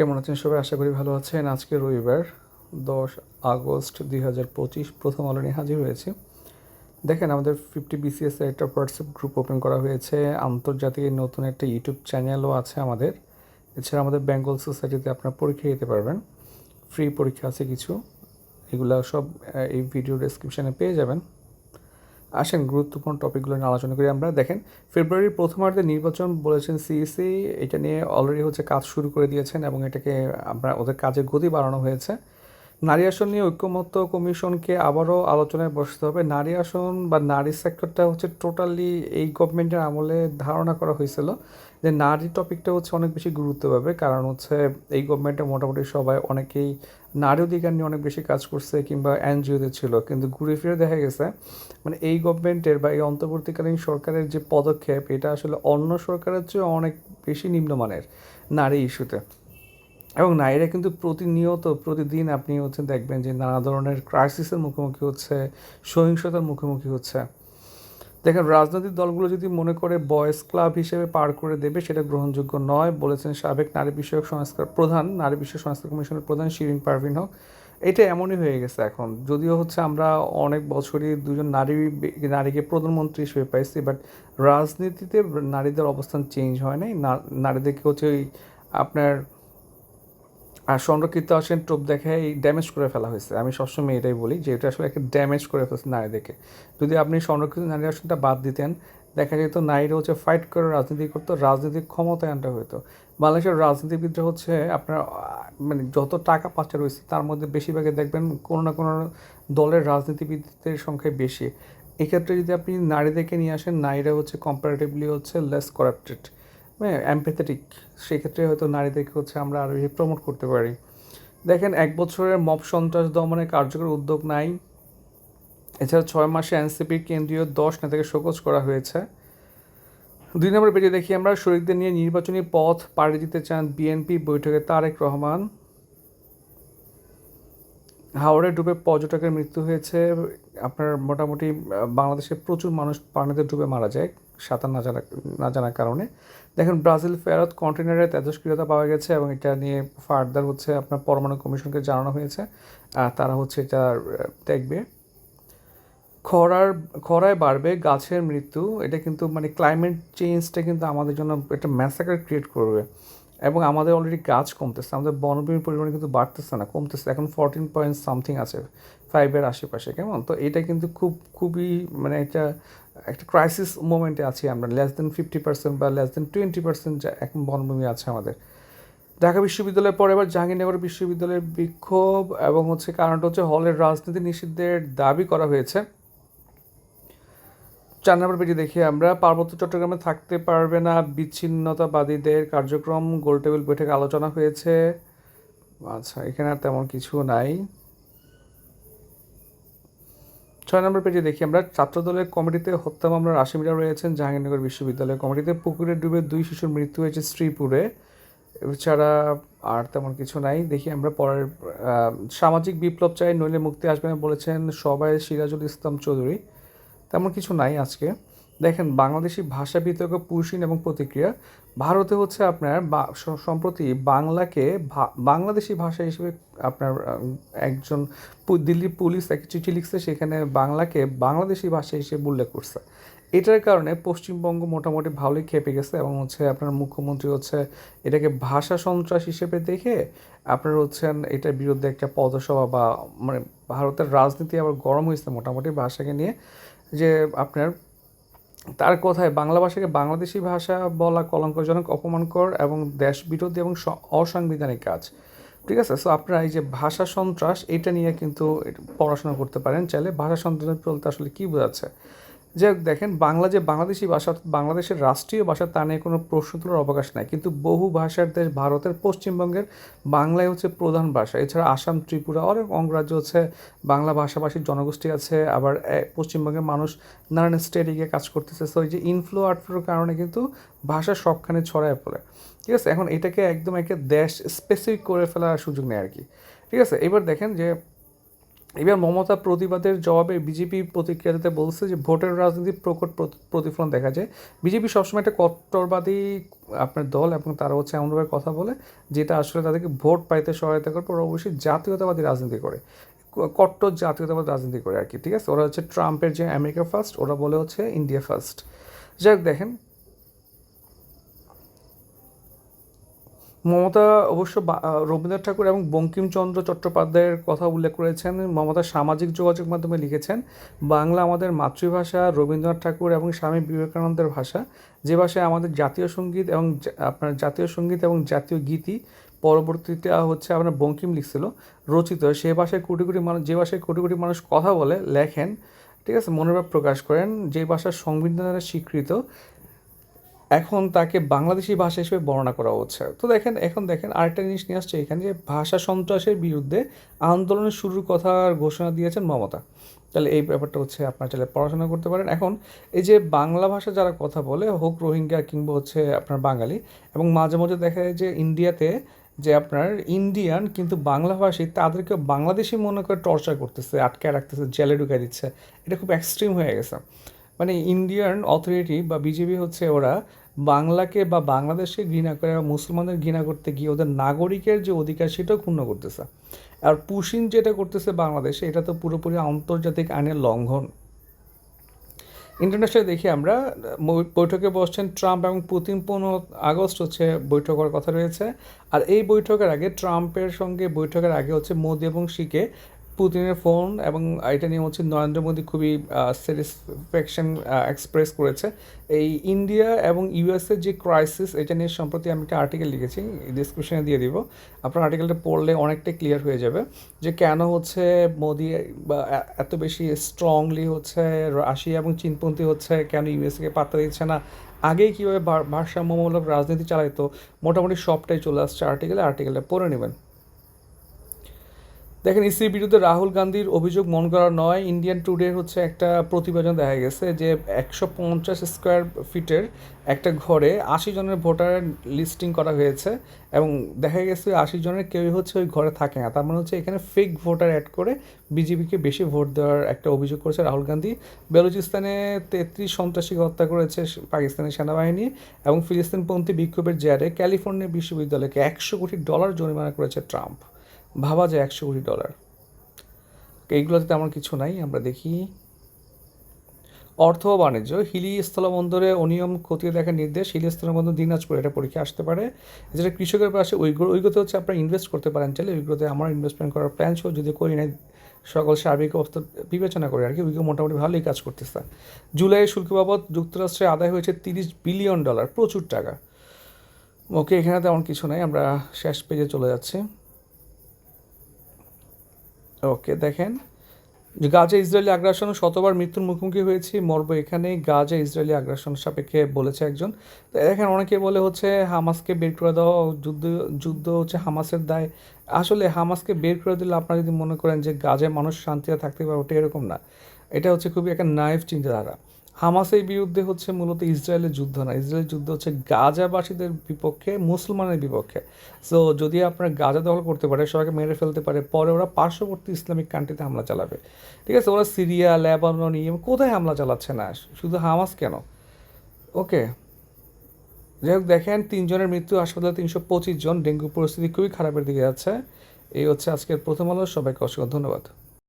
কেমন আছেন সবাই? আশা করি ভালো আছেন। আজকে রবিবার, দশ আগস্ট দুই হাজার পঁচিশ, প্রথম আলো নিয়ে হাজির হয়েছে। দেখেন, আমাদের ফিফটি বিসিএস এর একটা হোয়াটসঅ্যাপ গ্রুপ ওপেন করা হয়েছে। আন্তর্জাতিক নতুন একটা ইউটিউব চ্যানেলও আছে আমাদের। এছাড়া আমাদের বেঙ্গল সোসাইটিতে আপনার পরীক্ষা দিতে পারবেন। ফ্রি পরীক্ষা আছে কিছু। এগুলা সব এই ভিডিও ডেসক্রিপশানে পেয়ে যাবেন। আসেন গুরুত্বপূর্ণ টপিকগুলো নিয়ে আলোচনা করি আমরা। দেখেন, ফেব্রুয়ারির প্রথমার্ধে নির্বাচন বলেছেন সিইসি, এটা নিয়ে অলরেডি হচ্ছে কাজ শুরু করে দিয়েছেন এবং এটাকে আমরা ওদের কাজের গতি বাড়ানো হয়েছে। নারী আসন নিয়ে ঐক্যমত্য কমিশনকে আবারও আলোচনায় বসতে হবে। নারী আসন বা নারী সেক্টরটা হচ্ছে টোটালি এই গভর্নমেন্টের আমলে ধারণা করা হয়েছিল। যে নারী টপিকটা হচ্ছে অনেক বেশি গুরুত্ব পাবে কারণ হচ্ছে এই গভর্নমেন্টে মোটামুটি সবাই অনেকেই নারী অধিকার নিয়ে অনেক বেশি কাজ করছে কিংবা এনজিওতে ছিল। কিন্তু ঘুরে ফিরে দেখা গেছে মানে এই গভর্নমেন্টের বা এই অন্তর্বর্তীকালীন সরকারের যে পদক্ষেপ, এটা আসলে অন্য সরকারের চেয়ে অনেক বেশি নিম্নমানের নারী ইস্যুতে এবং নারীরা কিন্তু প্রতিনিয়ত, প্রতিদিন আপনি হচ্ছে দেখবেন যে নানা ধরনের ক্রাইসিসের মুখোমুখি হচ্ছে, সহিংসতার মুখোমুখি হচ্ছে। দেখেন, রাজনৈতিক দলগুলো যদি মনে করে বয়েজ ক্লাব হিসেবে পার করে দেবে, সেটা গ্রহণযোগ্য নয়, বলেছেন সাবেক নারী বিষয়ক সংস্কার প্রধান, নারী বিষয়ক সংস্কার কমিশনের প্রধান শিরিন পারভিন হক। এটা এমনই হয়ে গেছে এখন। যদিও হচ্ছে আমরা অনেক বছরই দুজন নারী নারীকে প্রধানমন্ত্রী হিসেবে পাইছি বাট রাজনীতিতে নারীদের অবস্থান চেঞ্জ হয় নাই। নারীদেরকে হচ্ছে ওই আপনার আর সংরক্ষিত আসেন টোপ দেখায় ড্যামেজ করে ফেলা হয়েছে। আমি সবসময় এটাই বলি যে এটা আসলে একটা ড্যামেজ করে ফেলছে নারীদেরকে যদি আপনি সংরক্ষিত নারী আসনটা বাদ দিতেন, দেখা যেত নারীরা হচ্ছে ফাইট করে রাজনীতি করতো রাজনৈতিক ক্ষমতায় আনতে হতো বাংলাদেশের রাজনীতিবিদরা হচ্ছে আপনার মানে যত টাকা পাচার হয়েছে তার মধ্যে বেশিরভাগই দেখবেন কোনো না কোনো দলের রাজনীতিবিদদের সংখ্যায় বেশি। এক্ষেত্রে যদি আপনি নারীদেরকে নিয়ে আসেন, নারীরা হচ্ছে কম্পারেটিভলি হচ্ছে লেস করাপ্টেড হ্যাঁ অ্যাম্পেথেটিক সেক্ষেত্রে হয়তো নারীদেরকে হচ্ছে আমরা আরও বেশি প্রমোট করতে পারি। দেখেন, এক বছরের মব সন্ত্রাস দমনে কার্যকর উদ্যোগ নাই। এছাড়া ছয় মাসে এনসিপির কেন্দ্রীয় দশ নেতাকে শোকজ করা হয়েছে। দুই নম্বর পেজে দেখি আমরা শরীরদের নিয়ে নির্বাচনী পথ পাড়ি দিতে চান বিএনপি বৈঠকে তারেক রহমান। হাওড়ে ডুবে পর্যটকের মৃত্যু হয়েছে। আপনার মোটামুটি বাংলাদেশে প্রচুর মানুষ পানিতে ডুবে মারা যায়। সাঁতার না জানা না জানার কারণে। দেখেন, ব্রাজিল ফেরত কন্টেনারে তেজস্ক্রিয়তা পাওয়া গেছে এবং এটা নিয়ে ফার্দার হচ্ছে আপনার পরমাণু কমিশনকে জানানো হয়েছে। তারা হচ্ছে এটা দেখবে। খরার, খরায় বাড়বে গাছের মৃত্যু। এটা কিন্তু মানে ক্লাইমেট চেঞ্জটা কিন্তু আমাদের জন্য একটা ম্যাসাকার ক্রিয়েট করবে। এবং আমাদের অলরেডি গাছ কমতেছে, আমাদের বনভূমির পরিমাণ কিন্তু বাড়তেছে না, কমতেছে, এখন ফোরটিন পয়েন্ট সামথিং আছে ফাইভের আশেপাশে, কেমন? তো এটা কিন্তু খুব, খুবই মানে একটা একটা ক্রাইসিস মোমেন্টে আছি আমরা লেস দেন ফিফটি পার্সেন্ট বা লেস দেন টোয়েন্টি পার্সেন্ট যা এখন বনভূমি আছে আমাদের। ঢাকা বিশ্ববিদ্যালয়ের পরে এবার জাহাঙ্গীরনগর বিশ্ববিদ্যালয়ের বিক্ষোভ এবং হচ্ছে কারণটা হচ্ছে হলের রাজনীতি নিষিদ্ধের দাবি করা হয়েছে। চার নম্বর পেজে দেখি আমরা, পার্বত্য চট্টগ্রামে থাকতে পারবে না, বিচ্ছিন্নতাবাদীদের কার্যক্রম গোলটেবিল বৈঠকে আলোচনা হয়েছে। আচ্ছা এখানে আর তেমন কিছু নাই। ছয় নম্বর পেজে দেখি আমরা, ছাত্রদলের কমিটিতে হত্যা মামলার আসামিরা রয়েছেন, জাহাঙ্গীরনগর বিশ্ববিদ্যালয়ের কমিটিতে পুকুরে ডুবে দুই শিশুর মৃত্যু হয়েছে শ্রীপুরে। এছাড়া আর তেমন কিছু নাই। দেখি আমরা পরের সামাজিক বিপ্লব চাই, নইলে মুক্তি আসবে না বলেছেন সবাই, সিরাজুল ইসলাম চৌধুরী। তেমন কিছু নাই আজকে। দেখেন, বাংলাদেশি ভাষা বিতর্ক পুরুষিন এবং প্রতিক্রিয়া। ভারতে হচ্ছে আপনার সম্প্রতি বাংলাকে বাংলাদেশি ভাষা হিসেবে আপনার একজন দিল্লির পুলিশ এক চিঠি লিখছে, সেখানে বাংলাকে বাংলাদেশি ভাষা হিসেবে উল্লেখ করছে। এটার কারণে পশ্চিমবঙ্গ মোটামুটি ভালোই খেপে গেছে এবং হচ্ছে আপনার মুখ্যমন্ত্রী হচ্ছে এটাকে ভাষা সন্ত্রাস হিসেবে দেখে আপনার হচ্ছেন এটার বিরুদ্ধে একটা পদসভা বা মানে ভারতের রাজনীতি আবার গরম হয়েছে মোটামুটি ভাষাকে নিয়ে। যে আপনার তার কথায় বাংলা ভাষাকে বাংলাদেশি ভাষা বলা কলঙ্কজনক, অপমানকর এবং দেশ বিরোধী এবং অসাংবিধানিক কাজ। ঠিক আছে? সো আপনারা এই যে ভাষা সন্ত্রাস, এটা নিয়ে কিন্তু পড়াশোনা করতে পারেন। চাইলে ভাষা সন্ত্রাস বলতে আসলে কী বোঝাচ্ছে? যে দেখেন, বাংলা যে বাংলাদেশি ভাষা অর্থাৎ বাংলাদেশের রাষ্ট্রীয় ভাষা, তা নিয়ে কোনো প্রশ্ন তোলার অবকাশ নাই। কিন্তু বহু ভাষার দেশ ভারতের পশ্চিমবঙ্গের বাংলাই হচ্ছে প্রধান ভাষা। এছাড়া আসাম, ত্রিপুরা, অনেক অঙ্গরাজ্য হচ্ছে, বাংলা ভাষাভাষীর জনগোষ্ঠী আছে, আবার পশ্চিমবঙ্গের মানুষ নানান স্টেটে গিয়ে কাজ করতেছে। সো এই যে ইনফ্লো আউটফ্লোর কারণে কিন্তু ভাষা সবখানে ছড়ায় পড়ে। ঠিক আছে? এখন এটাকে একদম একে দেশ স্পেসিফিক করে ফেলার সুযোগ নেই আর কি। ঠিক আছে? এবার দেখেন যে এবার মমতা প্রতিবাদের জবাবে বিজেপি প্রতিক্রিয়াতে বলছে যে ভোটের রাজনীতি প্রকট প্রত- প্রতিফলন দেখা যায়। বিজেপি সবসময় একটা কট্টরবাদী আপনার দল এবং তারা হচ্ছে এমনভাবে কথা বলে যেটা আসলে তাদেরকে ভোট পাইতে সহায়তা করে পর অবশ্যই জাতীয়তাবাদী রাজনীতি করে। কট্টর জাতীয়তাবাদ রাজনীতি করে আর কি, ঠিক আছে? ওরা হচ্ছে ট্রাম্পের যে আমেরিকা ফার্স্ট, ওরা বলে হচ্ছে ইন্ডিয়া ফার্স্ট। যাই হোক, দেখেন মমতা অবশ্য রবীন্দ্রনাথ ঠাকুর এবং বঙ্কিমচন্দ্র চট্টোপাধ্যায়ের কথা উল্লেখ করেছেন। মমতা সামাজিক যোগাযোগ মাধ্যমে লিখেছেন, বাংলা আমাদের মাতৃভাষা, রবীন্দ্রনাথ ঠাকুর এবং স্বামী বিবেকানন্দের ভাষা। যে ভাষায় আমাদের জাতীয় সংগীত এবং আপনার জাতীয় সংগীত এবং জাতীয় গীতি পরবর্তীতে হচ্ছে আপনার বঙ্কিম লিখছিল, রচিত। সে ভাষায় কোটি কোটি মানুষ, যে ভাষায় কোটি কোটি মানুষ কথা বলে, লেখেন। ঠিক আছে? মনোভাব প্রকাশ করেন। যে ভাষা সংবিধানের স্বীকৃত এখন তাকে বাংলাদেশি ভাষা হিসেবে বর্ণনা করা হচ্ছে। তো দেখেন, এখন দেখেন আরেকটা জিনিস নিয়ে আসছে এখানে যে ভাষা সন্ত্রাসের বিরুদ্ধে আন্দোলনের শুরুর কথার ঘোষণা দিয়েছেন মমতা। তাহলে এই ব্যাপারটা হচ্ছে আপনার চাইলে পড়াশোনা করতে পারেন। এখন এই যে বাংলা ভাষা যারা কথা বলে, হোক রোহিঙ্গা কিংবা হচ্ছে আপনার বাঙালি, এবং মাঝে মাঝে দেখা যায় যে ইন্ডিয়াতে যে আপনার ইন্ডিয়ান কিন্তু বাংলা ভাষী, তাদেরকে বাংলাদেশি মনে করে টর্চার করতেছে আটকে রাখতেছে, জেলে ঢুকাই দিচ্ছে। এটা খুব এক্সট্রিম হয়ে গেছে। মানে ইন্ডিয়ান অথরিটি বা বিজেপি হচ্ছে ওরা বাংলাকে বা বাংলাদেশকে ঘৃণা করে বা মুসলমানদের ঘৃণা করতে গিয়ে ওদের নাগরিকের যে অধিকার সেটাও ক্ষুণ্ণ করতেছে। আর পুশিন যেটা করতেছে বাংলাদেশে, এটা তো পুরোপুরি আন্তর্জাতিক আইনের লঙ্ঘন। ইন্টারন্যাশনাল দেখি আমরা বৈঠকে বসছেন ট্রাম্প এবং পুতিন, পনেরো আগস্ট হচ্ছে বৈঠক হওয়ার কথা রয়েছে। আর এই বৈঠকের আগে ট্রাম্পের সঙ্গে বৈঠকের আগে হচ্ছে মোদি এবং শিকে পুতিনের ফোন এবং এটা নিয়ে হচ্ছে নরেন্দ্র মোদী খুবই স্যাটিসফ্যাকশন এক্সপ্রেস করেছে। এই ইন্ডিয়া এবং ইউএসের যে ক্রাইসিস এটা নিয়ে সম্প্রতি আমি একটা আর্টিকেল লিখেছি ডিসক্রিপশনে দিয়ে দিব। আপনার আর্টিকেলটা পড়লে অনেকটাই ক্লিয়ার হয়ে যাবে যে কেন হচ্ছে মোদি, বা এত বেশি স্ট্রংলি হচ্ছে রাশিয়া এবং চীনপন্থী হচ্ছে, কেন ইউএসকে পাত্তা দিচ্ছে না? আগেই কীভাবে ভার- ভারসাম্যমূলক রাজনীতি চালাইতো, মোটামুটি সবটাই চলে আসছে আর্টিকেলে আর্টিকেলটা পড়ে নেবেন। দেখেন ইসির বিরুদ্ধে রাহুল গান্ধীর অভিযোগ মন করা নয়। ইন্ডিয়ান টুডে হচ্ছে একটা প্রতিবেদন দেখা গেছে যে একশো পঞ্চাশ স্কোয়ার ফিটের একটা ঘরে আশি জনের ভোটার লিস্টিং করা হয়েছে এবং দেখা গেছে আশি জনের কেউই হচ্ছে ওই ঘরে থাকে না। তার মানে হচ্ছে এখানে ফেক ভোটার অ্যাড করে বিজেপিকে বেশি ভোট দেওয়ার একটা অভিযোগ করেছে রাহুল গান্ধী। বেলুচিস্তানে তেত্রিশ সন্ত্রাসীকে হত্যা করেছে পাকিস্তানের সেনাবাহিনী এবং ফিলিস্তিনপন্থী বিক্ষোভের জেরে ক্যালিফোর্নিয়া বিশ্ববিদ্যালয়কে একশো কোটি ডলার জরিমানা করেছে ট্রাম্প। ভাবা যায় একশো কোটি ডলার। এইগুলোতে তেমন কিছু নাই, আমরা দেখি। অর্থ ও বাণিজ্য, হিলি স্থলবন্দরে অনিয়ম খতিয়ে দেখার নির্দেশ, হিলি স্থলবন্দর দিনাজপুর এটা পরীক্ষা আসতে পারে। যেটা কৃষকের পাশে উইগুর উইগোতে হচ্ছে আপনারা ইনভেস্ট করতে পারেন চাইলে উইগোতে আমার ইনভেস্টমেন্ট করার প্ল্যান ছিল যদি করি নাই, সকল সার্বিক অবস্থা বিবেচনা করে আর কি উইগো মোটামুটি ভালোই কাজ করতেছে জুলাইয়ের শুল্ক বাবদ যুক্তরাষ্ট্রে আদায় হয়েছে তিরিশ বিলিয়ন ডলার, প্রচুর টাকা। ওকে, এখানে তেমন কিছু নাই, আমরা শেষ পেজে চলে যাচ্ছি। ওকে দেখেন। গাজা ইসরায়েলি আগ্রাসন শতবার মৃত্যুর মুখোমুখি হয়েছি, মর্ব এখানে গাজা ইসরায়েলি আগ্রাসন সাপেক্ষে বলেছে একজন। তো দেখেন, অনেকে বলে হচ্ছে হামাসকে বের করে দেওয়া যুদ্ধ যুদ্ধ হচ্ছে হামাসের দায়। আসলে হামাসকে বের করে দিলে আপনারা যদি মনে করেন যে গাজায় মানুষ শান্তিতে থাকতে পারে, ওটা এরকম না। এটা হচ্ছে খুবই একটা নাইফ চিন্তাধারা। হামাসের বিরুদ্ধে হচ্ছে মূলত ইসরায়েলের যুদ্ধ না। ইসরায়েলের যুদ্ধ হচ্ছে গাজাবাসীদের বিপক্ষে মুসলমানের বিপক্ষে। সো যদি আপনার গাজা দখল করতে পারে, সবাইকে মেরে ফেলতে পারে, পরে ওরা পার্শ্ববর্তী ইসলামিক কান্ট্রিতে হামলা চালাবে। ঠিক আছে? ওরা সিরিয়া, লেবানন, ইয়েমেন কোথায় হামলা চালাচ্ছে না? শুধু হামাস কেন? ওকে যাই হোক, দেখেন, তিনজনের মৃত্যু হাসপাতালে তিনশো পঁচিশ জন। ডেঙ্গু পরিস্থিতি খুবই খারাপের দিকে যাচ্ছে। এই হচ্ছে আজকের প্রথম আলো। সবাইকে অসংখ্য ধন্যবাদ।